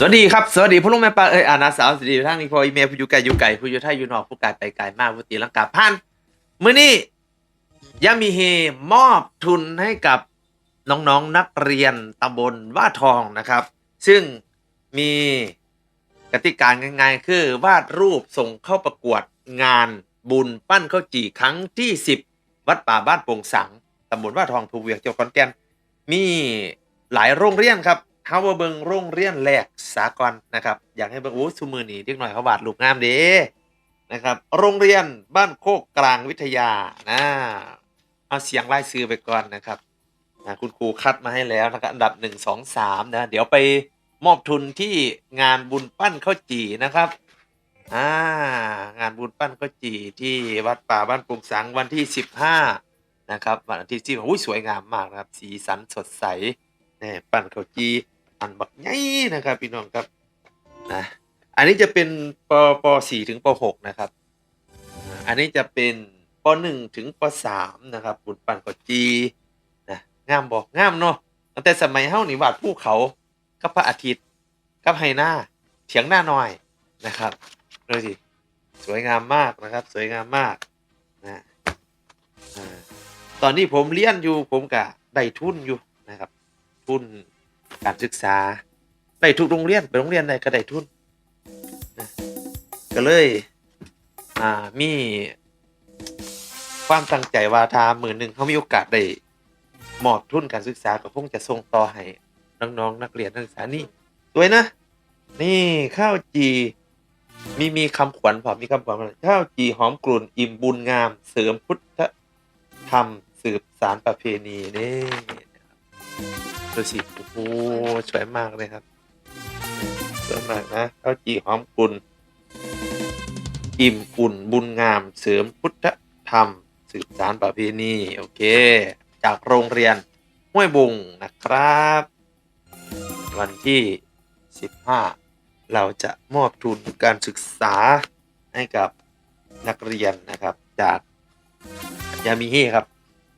สวัสดีครับ สวัสดีผู้ลุงแม่ป้าเอ้ยอานาสาวสวัสดีทั้งนี้พออีเมลผู้อยู่ไกลอยู่ไกลผู้อยู่ไทยอยู่นอกผู้ไกลไปไกลมากผู้ตีลังกาพันมื้อนี้ยามีเฮมอบทุนให้กับน้องๆนนักเรียนตำบลว่าทองนะครับ ซึ่งมีกติกาง่ายๆคือวาดรูปส่งเข้าประกวดงานบุญปั้นข้าวจี่ครั้งที่ 10 วัดป่าบ้านโป่งสังตำบลว่าทองภูเวียงจังหวัดขอนแก่นมีหลายโรงเรียนครับ เฮาว่าเบิงโรงเรียนแหลกสากลนะครับ อยากให้เบิงโอ้ซูมือนีเด็กหน่อยเขาวาดรูปงามด้นะครับ โรงเรียนบ้านโคกกลางวิทยานะเอาเสียงไล่ซื้อไปก่อนนะครับนะคุณครูคัดมาให้แล้วนะครับอันดับหนึ่งสองสามนะเดี๋ยวไปมอบทุนที่งานบุญปั้นข้าวจี่นะครับอ่างานบุญปั้นข้าวจี่ที่วัดป่าบ้านปุงสังวันที่สิบห้านะครับวันทิตย์ที่อุ้ยสวยงามมากนะครับ สีสันสดใสนี่ปั่นข้าวจี อันบักใหญ่นะครับ พี่น้องครับนะอันนี้จะเป็นปปสี่ถึงปหกนะครับ อันนี้จะเป็นปหนึ่งถึงปสามนะครับบุญปั่นข้าวจีนะงามบอกงามเนาะตั้งแต่สมัยเฮ้าหนีวาดภูเขากับพระอาทิตย์กับไฮหน้าเถียงหน้าน่อยนะครับดูสิสวยงามมากนะครับ สวยงามมากนะตอนนี้ผมเรียนอยู่ผมก็ได้ทุนอยู่นะครับ ทุน การศึกษาได้ทุกโรงเรียนไปโรงเรียนใดก็ได้ทุนก็เลยอ่ามีความตั้งใจว่าถ้ามือหนึ่งเขามีโอกาสได้มอบทุนการศึกษาก็คงจะส่งต่อให้น้องๆนักเรียนนักศึกษานี่สวยนะ นี่ข้าวจี มีมีคำขวัญพอมีคำขวัญข้าวจีหอมกลุ่นอิ่มบุญงาม เสริมพุทธทำสืบสารประเพณีนี่ ดูสิโอ้โหสวยมากเลยครับสวยมากนะข้าวจีหอมกุลอิ่มอุ่นบุญงามเสริมพุทธธรรม สืบสารประเพณีโอเค จากโรงเรียนห้วยบุงนะครับ วันที่ 15 เราจะมอบทุนการศึกษาให้กับนักเรียนนะครับ จากยามีเฮครับ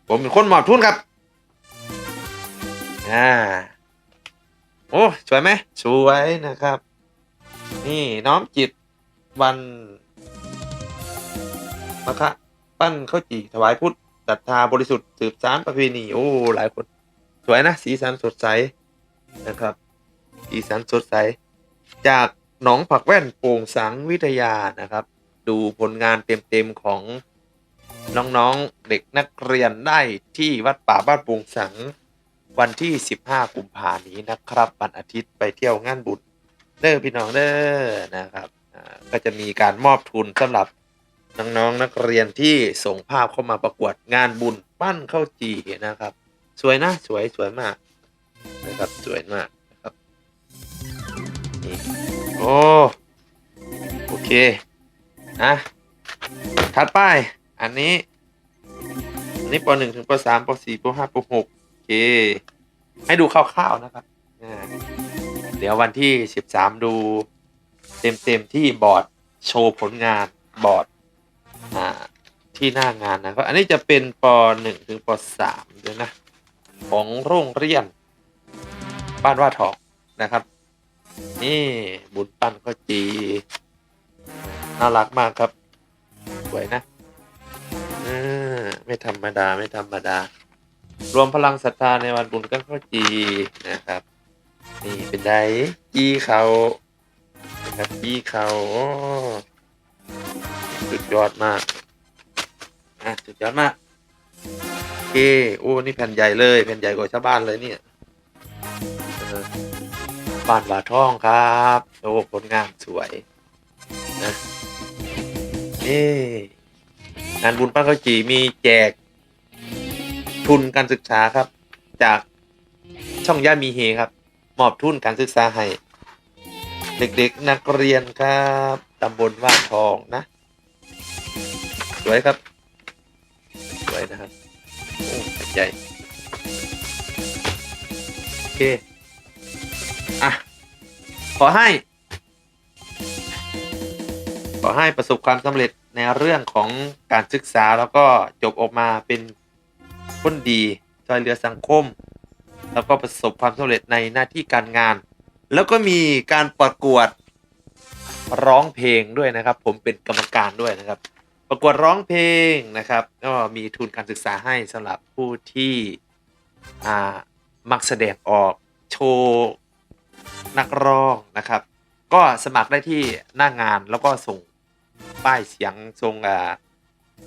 ผมเป็นคนมอบทุนครับ อ่าโอ้สวยไหมสวยนะครับ นี่น้อมจิตวันมะคะปั้นข้าวจี่ถวายพุทธศรัทธาบริสุทธิ์สืบสารประเพณีโอ้หลายคนสวยนะสีสันสดใสนะครับ สีสันสดใส จากหนองผักแว่นโป่งสังวิทยานะครับ ดูผลงานเต็มๆของน้องๆเด็กนักเรียนได้ที่วัดป่าบ้านโปุงสัง วันที่ 15 กุมภานี้นะครับ วันอาทิตย์ไปเที่ยวงานบุญเด้อพี่น้องเด้อนะครับก็จะมีการมอบทุนสำหรับน้องๆนักเรียนที่ส่งภาพเข้ามาประกวดงานบุญปั้นข้าวจี่นะครับ สวยนะสวยสวยมากนะครับสวยมากนะครับนี่โอ้โอเคนะถัดไปอันนี้อันนี้ปหนึ่งถึงปสามปสี่ปห้าปหก ให้ดูคร่าวๆนะครับเดี๋ยววันที่สิบสามดูเต็มๆที่บอร์ดโชว์ผลงานบอร์ดที่หน้างานนะครับ อันนี้จะเป็นปหนึ่งถึงปสามเลยนะ ของโรงเรียน บ้านว่าทองนะครับ นี่บุญปั้นข้าวจี น่ารักมากครับ สวยนะไม่ธรรมดาไม่ธรรมดา รวมพลังศรัทธาในวันบุญกันข้าวจีนะครับ นี่เป็นไดจีเขานะครับจีเขาสุดยอดมากอะสุดยอดมากโอเคโอ้นี่แผ่นใหญ่เลยแผ่นใหญ่กว่าชาวบ้านเลยเนี่ยบ้านวาท่องครับโอ้ผลงานสวยนะนี่งานบุญป้าข้าวจีมีแจก ทุนการศึกษาครับ จากช่องย่ามีเฮครับ มอบทุนการศึกษาให้เด็กๆนักเรียนครับตำบลว่านทองนะ สวยครับ สวยนะครับโอ้ใหญ่โอเคอะขอให้ ขอให้ประสบความสำเร็จในเรื่องของการศึกษาแล้วก็จบออกมาเป็น คนดีช่วยเหลือสังคม แล้วก็ประสบความสำเร็จในหน้าที่การงาน แล้วก็มีการประกวดร้องเพลงด้วยนะครับ ผมเป็นกรรมการด้วยนะครับ ประกวดร้องเพลงนะครับ ก็มีทุนการศึกษาให้สำหรับผู้ที่อ่ามักแสดงออกโชว์นักร้องนะครับ ก็สมัครได้ที่หน้างานแล้วก็ส่งป้ายเสียงทรง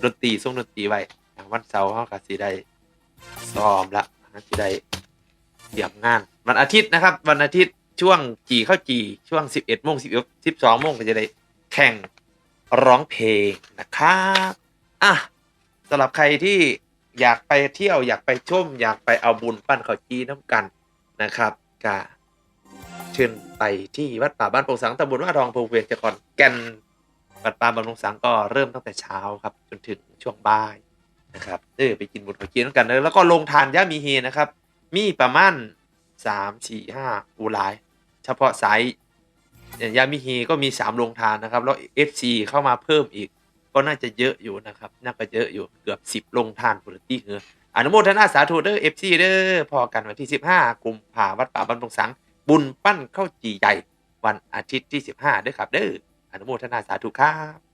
ดนตรีทรงดนตรีไว้วันเสาร์เขาก็สิได้ ซ้อมละสิได้เตรียมงาน วันอาทิตย์นะครับ วันอาทิตย์ช่วงจีเข้าจีช่วง 11โมง10 12โมงก็จะได้แข่งร้องเพลงนะครับอะสำหรับใครที่อยากไปเที่ยวอยากไปชม อยากไปเอาบุญปั้นข้าวจีน้ำกันนะครับก็เชิญไปที่วัดป่าบ้านโปงสังตำบลว่าทองอำเภอเวียงจังหวัดแก่นวัดป่าบ้านโปงสังก็เริ่มตั้งแต่เช้าครับ จนถึงช่วงบ่าย นะครับเออไปกินบุญข้าวจีน้ำกันเลยแล้วก็ลงทานย่ามีเฮนะครับ มีประมาณสามสี่ห้าอูหลาย เฉพาะสายยามิฮีก็มีสามโรงทานนะครับ แล้ว FC เข้ามาเพิ่มอีก ก็น่าจะเยอะอยู่นะครับ น่าจะเยอะอยู่เกือบสิบโรงทานคุณตี้เหืออนุโมทนาสาธุเด้อ FC เด้อพอกันวันที่ 15 กุมภาวัดป่าบ้านตรงสัง บุญปั้นข้าวจีใหญ่ วันอาทิตย์ที่ 15เด้อครับเด้ออนุโมทนาสาธุครับ